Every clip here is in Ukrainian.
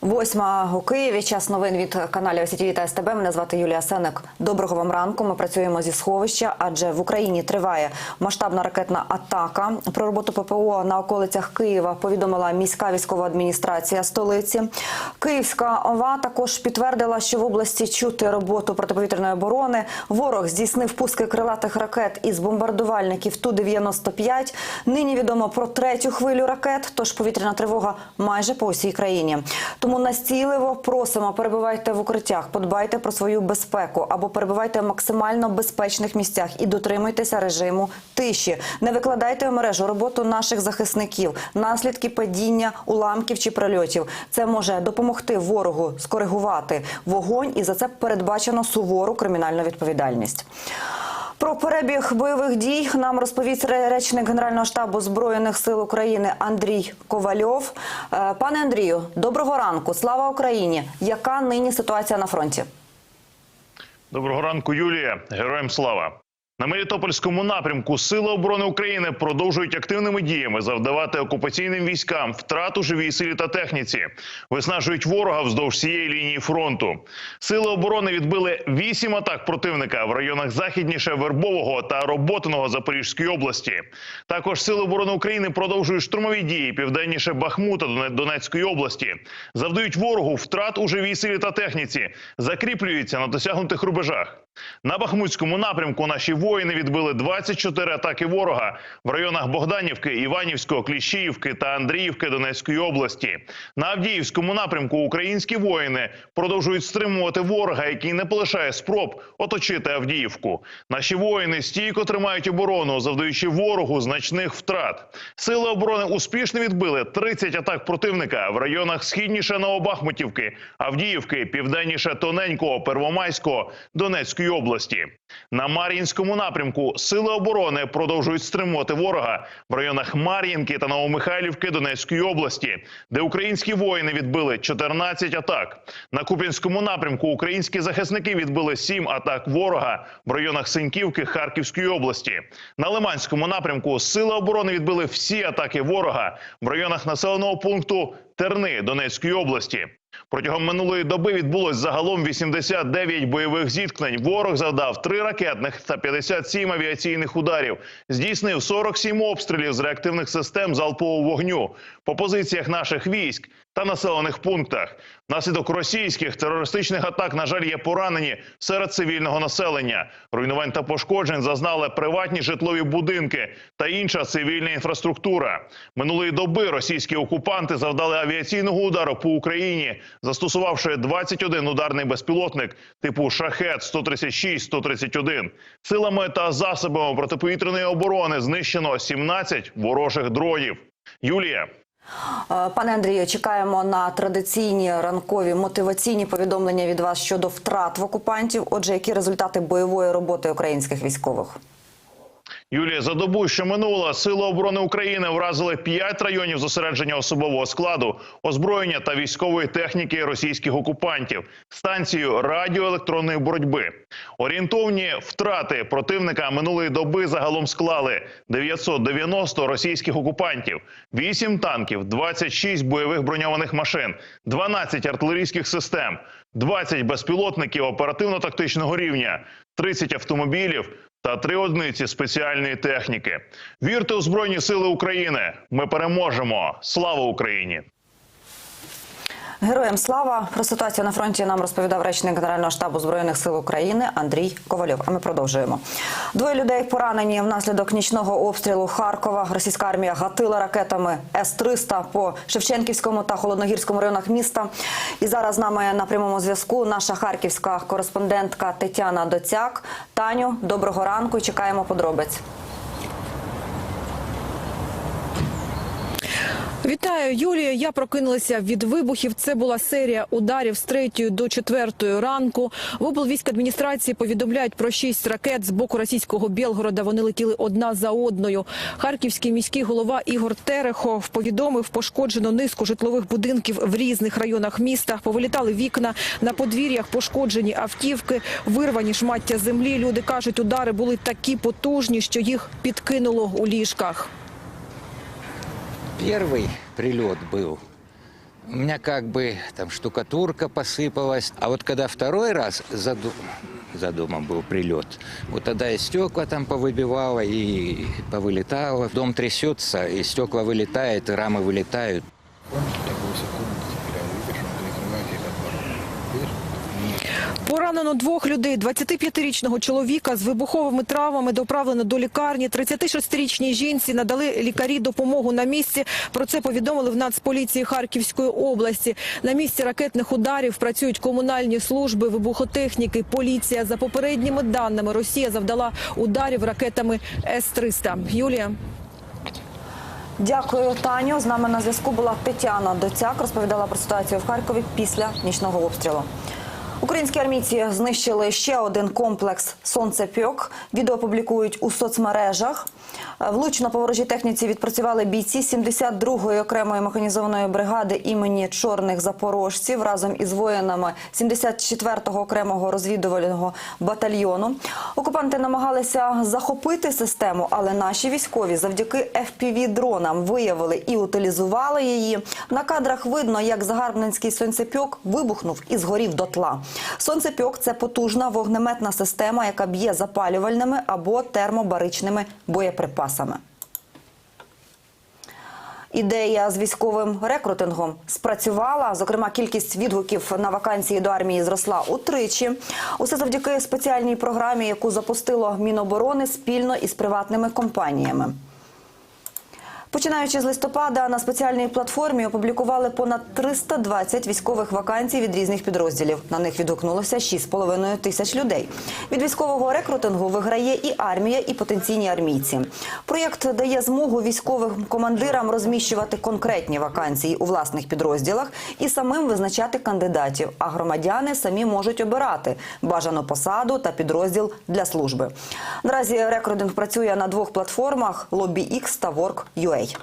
Восьма у Києві. Час новин від каналів СІТВ та СТБ. Мене звати Юлія Сенек. Доброго вам ранку. Ми працюємо зі сховища, адже в Україні триває масштабна ракетна атака. Про роботу ППО на околицях Києва повідомила міська військова адміністрація столиці. Київська ОВА також підтвердила, що в області чути роботу протиповітряної оборони. Ворог здійснив пуски крилатих ракет із бомбардувальників Ту-95. Нині відомо про третю хвилю ракет, тож повітряна тривога майже по усій країні. Тому настійливо просимо перебувайте в укриттях, подбайте про свою безпеку або перебувайте в максимально безпечних місцях і дотримуйтеся режиму тиші. Не викладайте в мережу роботу наших захисників, наслідки падіння уламків чи прильотів. Це може допомогти ворогу скоригувати вогонь, і за це передбачено сувору кримінальну відповідальність. Про перебіг бойових дій нам розповість речник Генерального штабу збройних сил України Андрій Ковальов. Е, Пане Андрію, доброго ранку. Слава Україні! Яка нині ситуація на фронті? Доброго ранку, Юлія. Героям слава. На Мелітопольському напрямку Сили оборони України продовжують активними діями завдавати окупаційним військам втрат у живій силі та техніці, виснажують ворога вздовж всієї лінії фронту. Сили оборони відбили вісім атак противника в районах західніше Вербового та Роботиного Запорізької області. Також Сили оборони України продовжують штурмові дії південніше Бахмута Доне- Донецької області, завдають ворогу втрат у живій силі та техніці, закріплюються на досягнутих рубежах. На Бахмутському напрямку наші воїни відбили 24 атаки ворога в районах Богданівки, Іванівського, Кліщіївки та Андріївки Донецької області. На Авдіївському напрямку українські воїни продовжують стримувати ворога, який не полишає спроб оточити Авдіївку. Наші воїни стійко тримають оборону, завдаючи ворогу значних втрат. Сили оборони успішно відбили 30 атак противника в районах східніше Новобахмутівки, Авдіївки, південніше Тоненького, Первомайського, Донецької області. На Мар'їнському напрямку сили оборони продовжують стримувати ворога в районах Мар'їнки та Новомихайлівки Донецької області, де українські воїни відбили 14 атак. На Куп'янському напрямку українські захисники відбили 7 атак ворога в районах Синьківки Харківської області. На Лиманському напрямку сили оборони відбили всі атаки ворога в районах населеного пункту Терни Донецької області. Протягом минулої доби відбулось загалом 89 бойових зіткнень. Ворог завдав 3 ракетних та 57 авіаційних ударів. Здійснив 47 обстрілів з реактивних систем залпового вогню по позиціях наших військ та населених пунктах. Внаслідок російських терористичних атак, на жаль, є поранені серед цивільного населення. Руйнувань та пошкоджень зазнали приватні житлові будинки та інша цивільна інфраструктура. Минулої доби російські окупанти завдали авіаційного удару по Україні, застосувавши 21 ударний безпілотник типу шахет 136-131. Силами та засобами протиповітряної оборони знищено 17 ворожих дронів. Юлія. Е, Пане Андрію, чекаємо на традиційні ранкові мотиваційні повідомлення від вас щодо втрат в окупантів. Отже, які результати бойової роботи українських військових? Юлія, за добу, що минула, Сили оборони України вразили 5 районів зосередження особового складу, озброєння та військової техніки російських окупантів, станцію радіоелектронної боротьби. Орієнтовні втрати противника минулої доби загалом склали 990 російських окупантів, 8 танків, 26 бойових броньованих машин, 12 артилерійських систем, 20 безпілотників оперативно-тактичного рівня, 30 автомобілів та три одиниці спеціальної техніки. Вірте у Збройні Сили України. Ми переможемо. Слава Україні! Героям слава про ситуацію на фронті нам розповідав речник Генерального штабу збройних сил України Андрій Ковальов. А ми продовжуємо. Двоє людей поранені внаслідок нічного обстрілу Харкова. Російська армія гатила ракетами С-300 по Шевченківському та Холодногірському районах міста. І зараз з нами на прямому зв'язку наша харківська кореспондентка Тетяна Доцяк. Таню, доброго ранку. і Чекаємо подробиць. Вітаю, Юлія. Я прокинулася від вибухів. Це була серія ударів з 3 до 4 ранку. В облвійськадміністрації повідомляють про шість ракет з боку російського Білгорода. Вони летіли одна за одною. Харківський міський голова Ігор Терехов повідомив, пошкоджено низку житлових будинків в різних районах міста. Повилітали вікна на подвір'ях, пошкоджені автівки, вирвані шмаття землі. Люди кажуть, удари були такі потужні, що їх підкинуло у ліжках. Первый прилет был. У меня как бы там штукатурка посыпалась. А вот когда второй раз за, ду- за домом был прилет, вот тогда и стекла там повыбивало, и повылетало. Дом трясется, и стекла вылетают, и рамы вылетают. Поранено двох людей. 25-річного чоловіка з вибуховими травмами доправлено до лікарні. 36-річній жінці надали лікарі допомогу на місці. Про це повідомили в Нацполіції Харківської області. На місці ракетних ударів працюють комунальні служби, вибухотехніки, поліція. За попередніми даними, Росія завдала ударів ракетами С-300. Юлія. Дякую, Таню. З нами на зв'язку була Тетяна Доцяк. Розповідала про ситуацію в Харкові після нічного обстрілу. Українські армійці знищили ще один комплекс «Сонцепьок». Відео публікують у соцмережах. Е, Влучно по ворожій техніці відпрацювали бійці 72-ї окремої механізованої бригади імені чорних запорожців разом із воїнами 74-го окремого розвідувального батальйону. Окупанти намагалися захопити систему, але наші військові завдяки FPV-дронам виявили і утилізували її. На кадрах видно, як загарбницький сонцепьок вибухнув і згорів дотла. Сонцепьок – це потужна вогнеметна система, яка б'є запалювальними або термобаричними боєприпасами. Ідея з військовим рекрутингом спрацювала. Зокрема, кількість відгуків на вакансії до армії зросла утричі. Усе завдяки спеціальній програмі, яку запустило Міноборони спільно із приватними компаніями. Починаючи з листопада на спеціальній платформі опублікували понад 320 військових вакансій від різних підрозділів. На них відгукнулося 6,5 тисяч людей. Від військового рекрутингу виграє і армія, і потенційні армійці. Проєкт дає змогу військовим командирам розміщувати конкретні вакансії у власних підрозділах і самим визначати кандидатів. А громадяни самі можуть обирати бажану посаду та підрозділ для служби. Наразі рекрутинг працює на двох платформах LobbyX та Work.ua ювілей.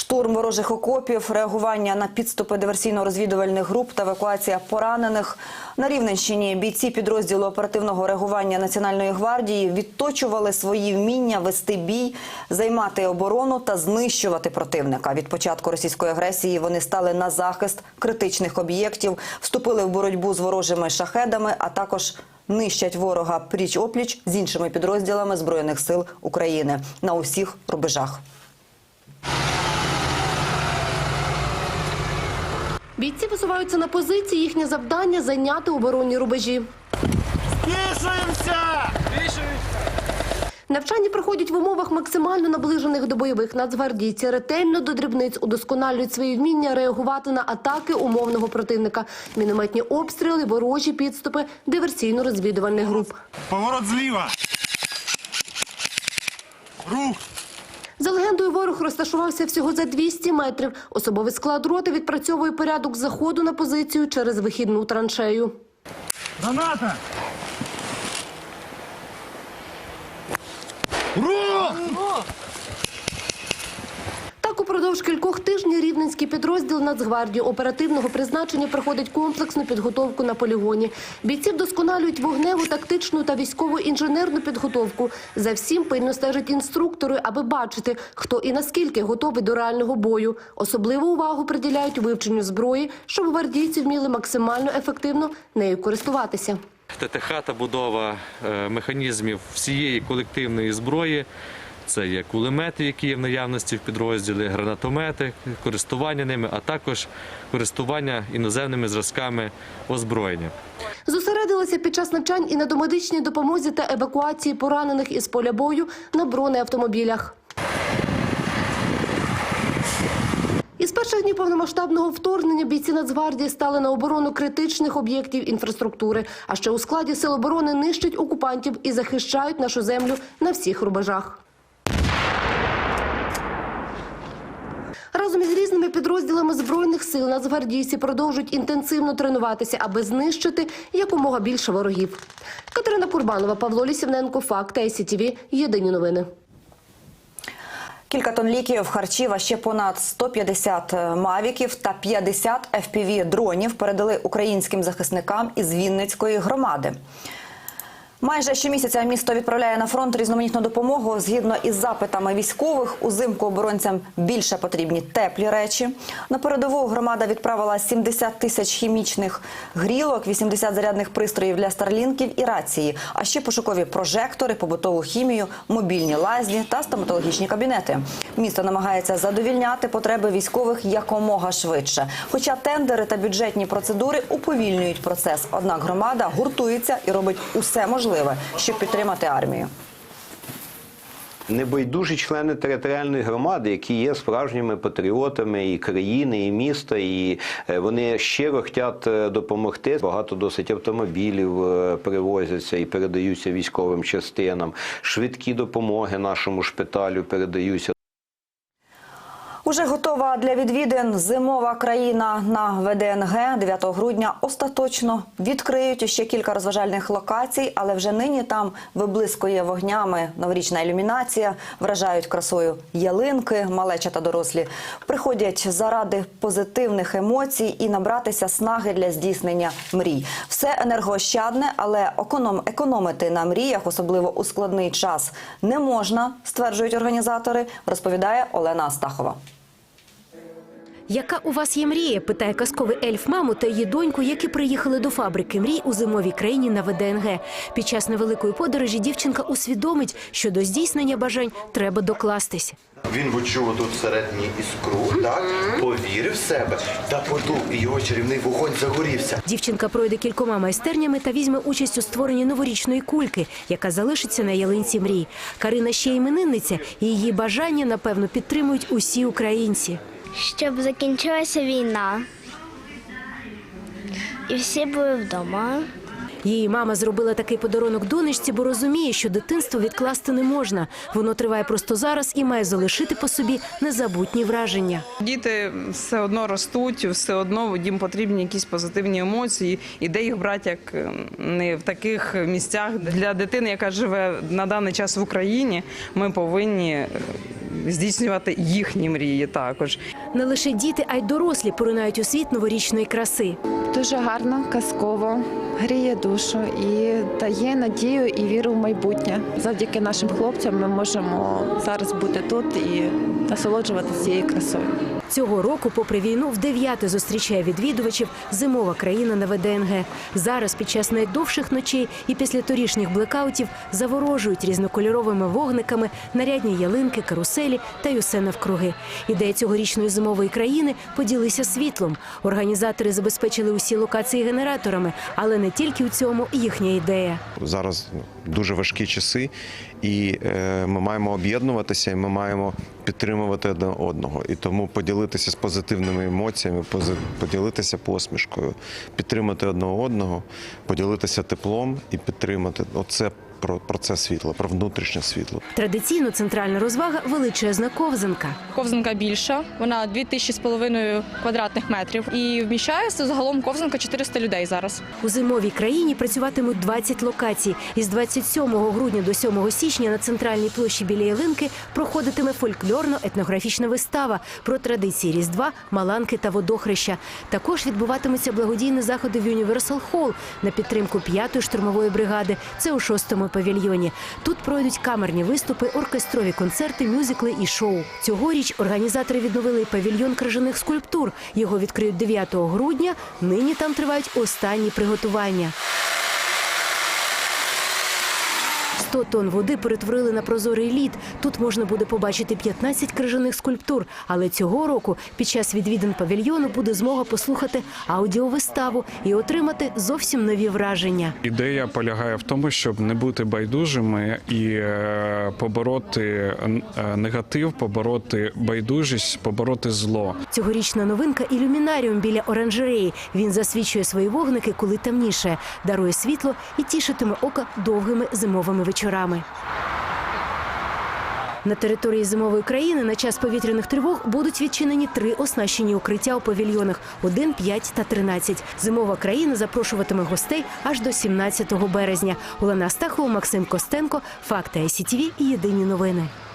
Штурм ворожих окопів, реагування на підступи диверсійно-розвідувальних груп та евакуація поранених. На Рівненщині бійці підрозділу оперативного реагування Національної гвардії відточували свої вміння вести бій, займати оборону та знищувати противника. Від початку російської агресії вони стали на захист критичних об'єктів, вступили в боротьбу з ворожими шахедами, а також нищать ворога пліч опліч з іншими підрозділами збройних сил України на усіх рубежах. Бійці висуваються на позиції. Їхнє завдання зайняти оборонні рубежі. Навчання проходять в умовах максимально наближених до бойових. Нацгвардійці ретельно до дрібниць удосконалюють свої вміння реагувати на атаки умовного противника, мінометні обстріли, ворожі підступи, диверсійно-розвідувальних груп. Поворот зліва. Рух. За легендою, ворог розташувався всього за 200 метрів. Особовий склад роти відпрацьовує порядок заходу на позицію через вихідну траншею. Граната. Рух! Упродовж кількох тижнів рівненський підрозділ Нацгвардії оперативного призначення проходить комплексну підготовку на полігоні. Бійці вдосконалюють вогневу, тактичну та військову інженерну підготовку. За всім пильно стежать інструктори, аби бачити, хто і наскільки готовий до реального бою. Особливу увагу приділяють вивченню зброї, щоб гвардійці вміли максимально ефективно нею користуватися. ТТХ та будова е, механізмів всієї колективної зброї. Це є кулемети, які є в наявності в підрозділі, гранатомети, користування ними, а також користування іноземними зразками озброєння. Зосередилися під час навчань і на домедичній допомозі та евакуації поранених із поля бою на бронеавтомобілях. Із перших днів повномасштабного вторгнення бійці Нацгвардії стали на оборону критичних об'єктів інфраструктури. А ще у складі сил оборони нищать окупантів і захищають нашу землю на всіх рубежах. Разом із різними підрозділами збройних сил нацгвардійці продовжують інтенсивно тренуватися, аби знищити якомога більше ворогів. Катерина Курбанова, Павло Лісівненко, Факти ICTV. Єдині новини. Кілька тонн ліків, харчів, а ще понад 150 мавіків та 50 fpv дронів передали українським захисникам із Вінницької громади. Майже щомісяця місто відправляє на фронт різноманітну допомогу. Згідно із запитами військових, узимку оборонцям більше потрібні теплі речі. На передову громада відправила 70 тисяч хімічних грілок, 80 зарядних пристроїв для старлінків і рації, а ще пошукові прожектори, побутову хімію, мобільні лазні та стоматологічні кабінети. Місто намагається задовільняти потреби військових якомога швидше. Хоча тендери та бюджетні процедури уповільнюють процес. Однак громада гуртується і робить усе можливе, щоб підтримати армію. Небайдужі члени територіальної громади, які є справжніми патріотами і країни, і міста, і е, вони щиро хочуть допомогти. Багато досить автомобілів привозяться і передаються військовим частинам. Швидкі допомоги нашому шпиталю передаються. Уже готова для відвідин зимова країна на ВДНГ 9 грудня. Остаточно відкриють ще кілька розважальних локацій, але вже нині там виблискує вогнями новорічна ілюмінація, вражають красою ялинки, малеча та дорослі. Приходять заради позитивних емоцій і набратися снаги для здійснення мрій. Все енергоощадне, але економ, економити на мріях, особливо у складний час, не можна, стверджують організатори. Розповідає Олена Астахова. Яка у вас є мрія? питає казковий ельф маму та її доньку, які приїхали до фабрики мрій у зимовій країні на ВДНГ. Під час невеликої подорожі дівчинка усвідомить, що до здійснення бажань треба докластися. Він відчув тут всередині іскру, так повірив в себе та подув, і його чарівний вогонь загорівся. Дівчинка пройде кількома майстернями та візьме участь у створенні новорічної кульки, яка залишиться на ялинці мрій. Карина ще іменинниця, і її бажання напевно підтримують усі українці. Щоб закінчилася війна. І всі були вдома. Її мама зробила такий подарунок донечці, бо розуміє, що дитинство відкласти не можна. Воно триває просто зараз і має залишити по собі незабутні враження. Діти все одно ростуть, все одно їм потрібні якісь позитивні емоції. І де їх брати, як е, не в таких місцях для дитини, яка живе на даний час в Україні. Ми повинні е, здійснювати їхні мрії також. Не лише діти, а й дорослі поринають у світ новорічної краси. Дуже гарно, казково, гріє душу і дає надію і віру в майбутнє. Завдяки нашим хлопцям ми можемо зараз бути тут і насолоджуватися цією красою. Цього року, попри війну, в дев'яте зустрічає відвідувачів зимова країна на ВДНГ. Зараз, під час найдовших ночей і після торішніх блекаутів, заворожують різнокольоровими вогниками нарядні ялинки, каруселі та й усе навкруги. Ідея цьогорічної зимової країни поділися світлом. Організатори забезпечили усі локації генераторами, але не тільки у цьому їхня ідея. Зараз дуже важкі часи, і е, ми маємо об'єднуватися, і ми маємо підтримувати один одного. І тому поділитися з позитивними емоціями, поділитися посмішкою, підтримати одного одного, поділитися теплом і підтримати. Оце про, про це світло, про внутрішнє світло. Традиційно центральна розвага величезна ковзанка. Ковзанка більша, вона 2000 з половиною квадратних метрів. І вміщається загалом ковзанка 400 людей зараз. У зимовій країні працюватимуть 20 локацій. Із 27 грудня до 7 січня на центральній площі біля ялинки проходитиме фольклорно-етнографічна вистава про традиції Різдва, Маланки та Водохреща. Також відбуватимуться благодійні заходи в Universal Hall на підтримку 5-ї штурмової бригади. Це у 6-му павільйоні. Тут пройдуть камерні виступи, оркестрові концерти, мюзикли і шоу. Цьогоріч організатори відновили павільйон крижаних скульптур. Його відкриють 9 грудня. Нині там тривають останні приготування. 100 тонн води перетворили на прозорий лід. Тут можна буде побачити 15 крижаних скульптур. Але цього року під час відвідин павільйону буде змога послухати аудіовиставу і отримати зовсім нові враження. Ідея полягає в тому, щоб не бути байдужими і е, побороти е, негатив, побороти байдужість, побороти зло. Цьогорічна новинка ілюмінаріум біля оранжереї. Він засвічує свої вогники, коли темніше, дарує світло і тішитиме око довгими зимовими вечорами. На території зимової країни на час повітряних тривог будуть відчинені три оснащені укриття у павільйонах 1, 5 та 13. Зимова країна запрошуватиме гостей аж до 17 березня. Олена Астахова, Максим Костенко, Факти ICTV і Єдині новини.